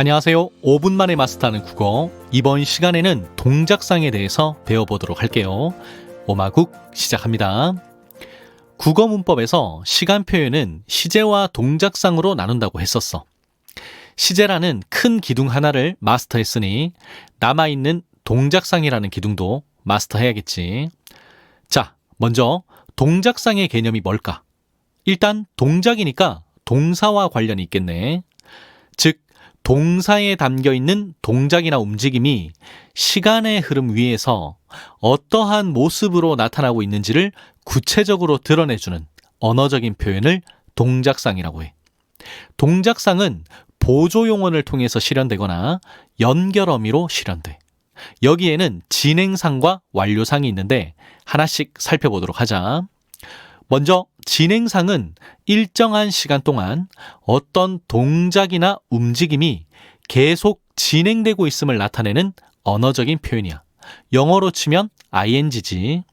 안녕하세요. 5분 만에 마스터하는 국어. 이번 시간에는 동작상에 대해서 배워보도록 할게요. 오마국 시작합니다. 국어 문법에서 시간 표현은 시제와 동작상으로 나눈다고 했었어. 시제라는 큰 기둥 하나를 마스터했으니 남아있는 동작상이라는 기둥도 마스터해야겠지. 자, 먼저 동작상의 개념이 뭘까? 일단 동작이니까 동사와 관련이 있겠네. 즉, 동사에 담겨 있는 동작이나 움직임이 시간의 흐름 위에서 어떠한 모습으로 나타나고 있는지를 구체적으로 드러내주는 언어적인 표현을 동작상이라고 해. 동작상은 보조 용언을 통해서 실현되거나 연결 어미로 실현돼. 여기에는 진행상과 완료상이 있는데 하나씩 살펴보도록 하자. 먼저 진행상은 일정한 시간 동안 어떤 동작이나 움직임이 계속 진행되고 있음을 나타내는 언어적인 표현이야. 영어로 치면 ing지.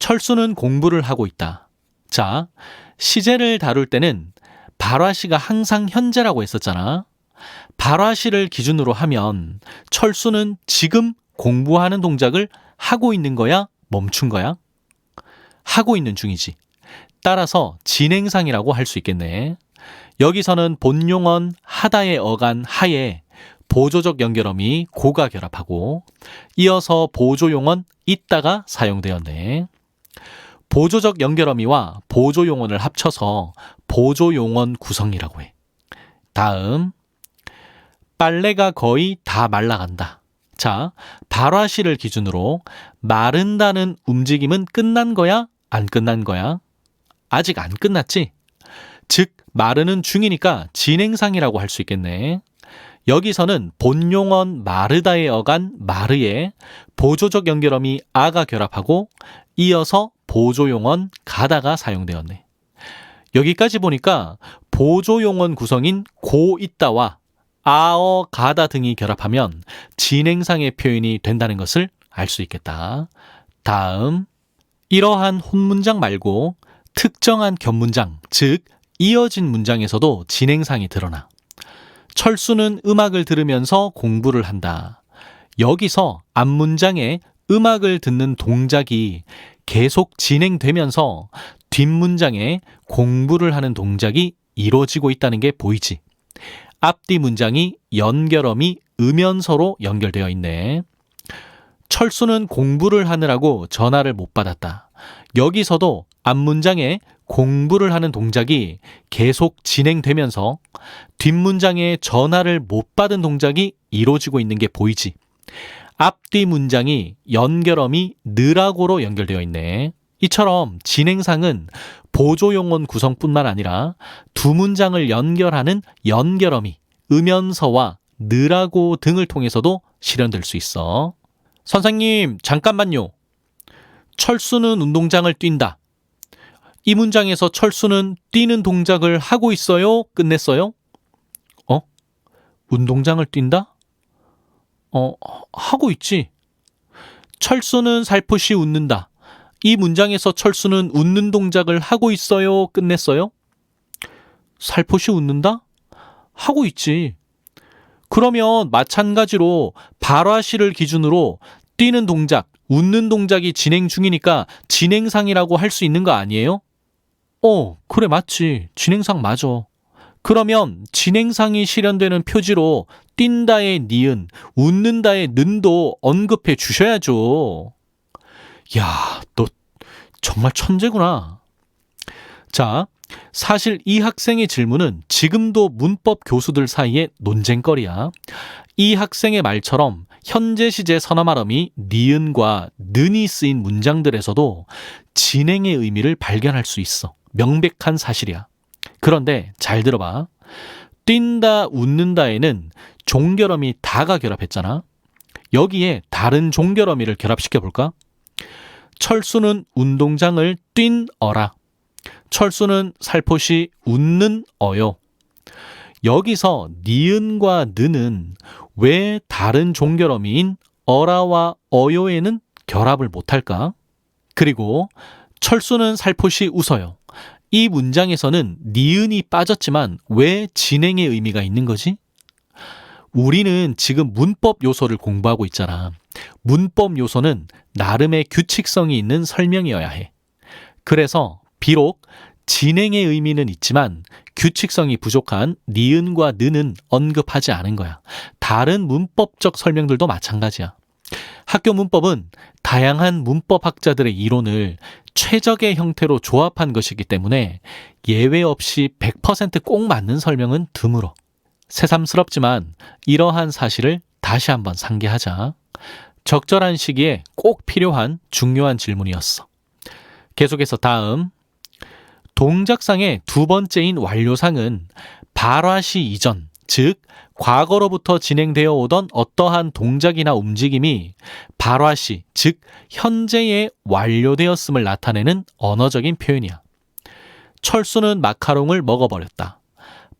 철수는 공부를 하고 있다. 자, 시제를 다룰 때는 발화시가 항상 현재라고 했었잖아. 발화시를 기준으로 하면 철수는 지금 공부하는 동작을 하고 있는 거야? 멈춘 거야? 하고 있는 중이지. 따라서 진행상이라고 할 수 있겠네. 여기서는 본용언 하다의 어간 하에 보조적 연결어미 고가 결합하고 이어서 보조용언 있다가 사용되었네. 보조적 연결어미와 보조용언을 합쳐서 보조용언 구성이라고 해. 다음 빨래가 거의 다 말라간다. 자, 발화시를 기준으로 마른다는 움직임은 끝난 거야? 안 끝난 거야? 아직 안 끝났지? 즉, 마르는 중이니까 진행상이라고 할 수 있겠네. 여기서는 본용언 마르다의 어간 마르에 보조적 연결어미 아가 결합하고 이어서 보조용언 가다가 사용되었네. 여기까지 보니까 보조용언 구성인 고 있다와 아어 가다 등이 결합하면 진행상의 표현이 된다는 것을 알 수 있겠다. 다음 이러한 혼문장 말고 특정한 겹문장, 즉 이어진 문장에서도 진행상이 드러나. 철수는 음악을 들으면서 공부를 한다. 여기서 앞 문장에 음악을 듣는 동작이 계속 진행되면서 뒷문장에 공부를 하는 동작이 이루어지고 있다는 게 보이지. 앞뒤 문장이 연결어미 음연서로 연결되어 있네. 철수는 공부를 하느라고 전화를 못 받았다. 여기서도 앞문장에 공부를 하는 동작이 계속 진행되면서 뒷문장에 전화를 못 받은 동작이 이루어지고 있는 게 보이지. 앞뒤 문장이 연결어미 느라고로 연결되어 있네. 이처럼 진행상은 보조용언 구성뿐만 아니라 두 문장을 연결하는 연결어미, 음연서와 느라고 등을 통해서도 실현될 수 있어. 선생님, 잠깐만요. 철수는 운동장을 뛴다. 이 문장에서 철수는 뛰는 동작을 하고 있어요? 끝냈어요? 어? 운동장을 뛴다? 어, 하고 있지. 철수는 살포시 웃는다. 이 문장에서 철수는 웃는 동작을 하고 있어요? 끝냈어요? 살포시 웃는다? 하고 있지. 그러면 마찬가지로 발화시를 기준으로 뛰는 동작, 웃는 동작이 진행 중이니까 진행상이라고 할 수 있는 거 아니에요? 어, 그래, 맞지. 진행상 맞아. 그러면 진행상이 실현되는 표지로 뛴다의 니은, 웃는다의 는도 언급해 주셔야죠. 야, 너 정말 천재구나. 자, 사실 이 학생의 질문은 지금도 문법 교수들 사이에 논쟁거리야. 이 학생의 말처럼 현재 시제 선어 발음이 니은과 는이 쓰인 문장들에서도 진행의 의미를 발견할 수 있어. 명백한 사실이야. 그런데 잘 들어봐. 뛴다, 웃는다에는 종결어미 다가 결합했잖아. 여기에 다른 종결어미를 결합시켜 볼까? 철수는 운동장을 뛴 어라. 철수는 살포시 웃는 어요. 여기서 니은과 느는 왜 다른 종결어미인 어라와 어요에는 결합을 못할까? 그리고 철수는 살포시 웃어요. 이 문장에서는 니은이 빠졌지만 왜 진행의 의미가 있는 거지? 우리는 지금 문법 요소를 공부하고 있잖아. 문법 요소는 나름의 규칙성이 있는 설명이어야 해. 그래서 비록 진행의 의미는 있지만 규칙성이 부족한 니은과 느는 언급하지 않은 거야. 다른 문법적 설명들도 마찬가지야. 학교 문법은 다양한 문법학자들의 이론을 최적의 형태로 조합한 것이기 때문에 예외 없이 100%꼭 맞는 설명은 드물어. 새삼스럽지만 이러한 사실을 다시 한번 상기하자. 적절한 시기에 꼭 필요한 중요한 질문이었어. 계속해서 다음. 동작상의 두 번째인 완료상은 발화 시 이전, 즉, 과거로부터 진행되어 오던 어떠한 동작이나 움직임이 발화시, 즉, 현재에 완료되었음을 나타내는 언어적인 표현이야. 철수는 마카롱을 먹어버렸다.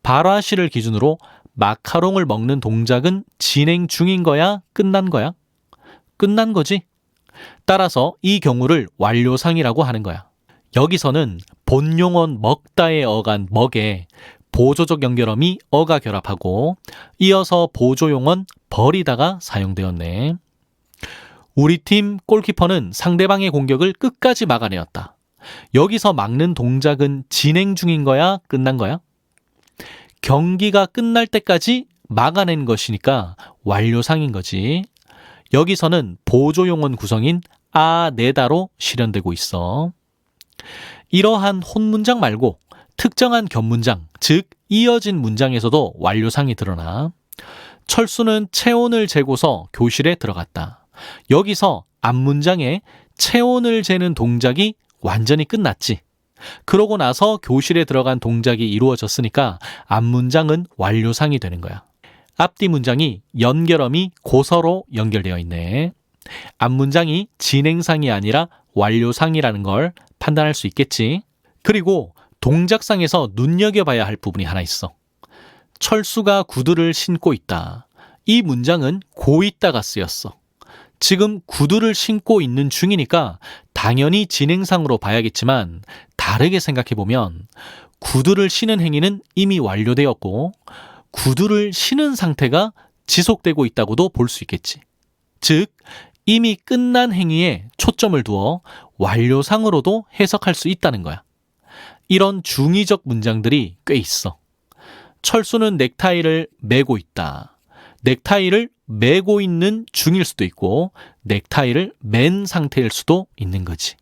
발화시를 기준으로 마카롱을 먹는 동작은 진행 중인 거야? 끝난 거야? 끝난 거지? 따라서 이 경우를 완료상이라고 하는 거야. 여기서는 본용언 먹다의 어간 먹에 보조적 연결어미 어가 결합하고 이어서 보조용언 버리다가 사용되었네. 우리 팀 골키퍼는 상대방의 공격을 끝까지 막아내었다. 여기서 막는 동작은 진행 중인 거야? 끝난 거야? 경기가 끝날 때까지 막아낸 것이니까 완료상인 거지. 여기서는 보조용언 구성인 아, 네다로 실현되고 있어. 이러한 혼문장 말고 특정한 겹문장, 즉 이어진 문장에서도 완료상이 드러나 철수는 체온을 재고서 교실에 들어갔다. 여기서 앞문장에 체온을 재는 동작이 완전히 끝났지. 그러고 나서 교실에 들어간 동작이 이루어졌으니까 앞문장은 완료상이 되는 거야. 앞뒤 문장이 연결음이 고서로 연결되어 있네. 앞문장이 진행상이 아니라 완료상이라는 걸 판단할 수 있겠지. 그리고 동작상에서 눈여겨봐야 할 부분이 하나 있어. 철수가 구두를 신고 있다. 이 문장은 고 있다가 쓰였어. 지금 구두를 신고 있는 중이니까 당연히 진행상으로 봐야겠지만 다르게 생각해보면 구두를 신은 행위는 이미 완료되었고 구두를 신은 상태가 지속되고 있다고도 볼 수 있겠지. 즉, 이미 끝난 행위에 초점을 두어 완료상으로도 해석할 수 있다는 거야. 이런 중의적 문장들이 꽤 있어. 철수는 넥타이를 매고 있다. 넥타이를 매고 있는 중일 수도 있고, 넥타이를 맨 상태일 수도 있는 거지.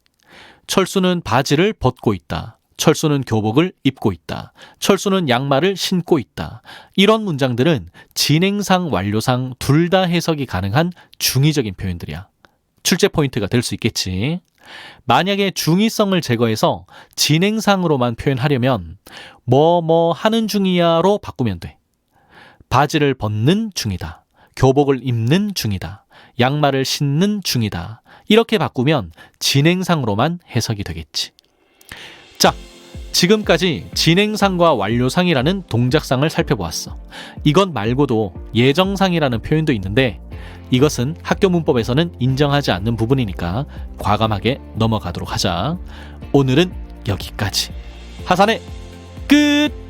철수는 바지를 벗고 있다. 철수는 교복을 입고 있다. 철수는 양말을 신고 있다. 이런 문장들은 진행상, 완료상 둘 다 해석이 가능한 중의적인 표현들이야. 출제 포인트가 될 수 있겠지. 만약에 중의성을 제거해서 진행상으로만 표현하려면 뭐 뭐 하는 중이야로 바꾸면 돼. 바지를 벗는 중이다. 교복을 입는 중이다. 양말을 신는 중이다. 이렇게 바꾸면 진행상으로만 해석이 되겠지. 자, 지금까지 진행상과 완료상이라는 동작상을 살펴보았어. 이것 말고도 예정상이라는 표현도 있는데 이것은 학교 문법에서는 인정하지 않는 부분이니까 과감하게 넘어가도록 하자. 오늘은 여기까지. 하산의 끝!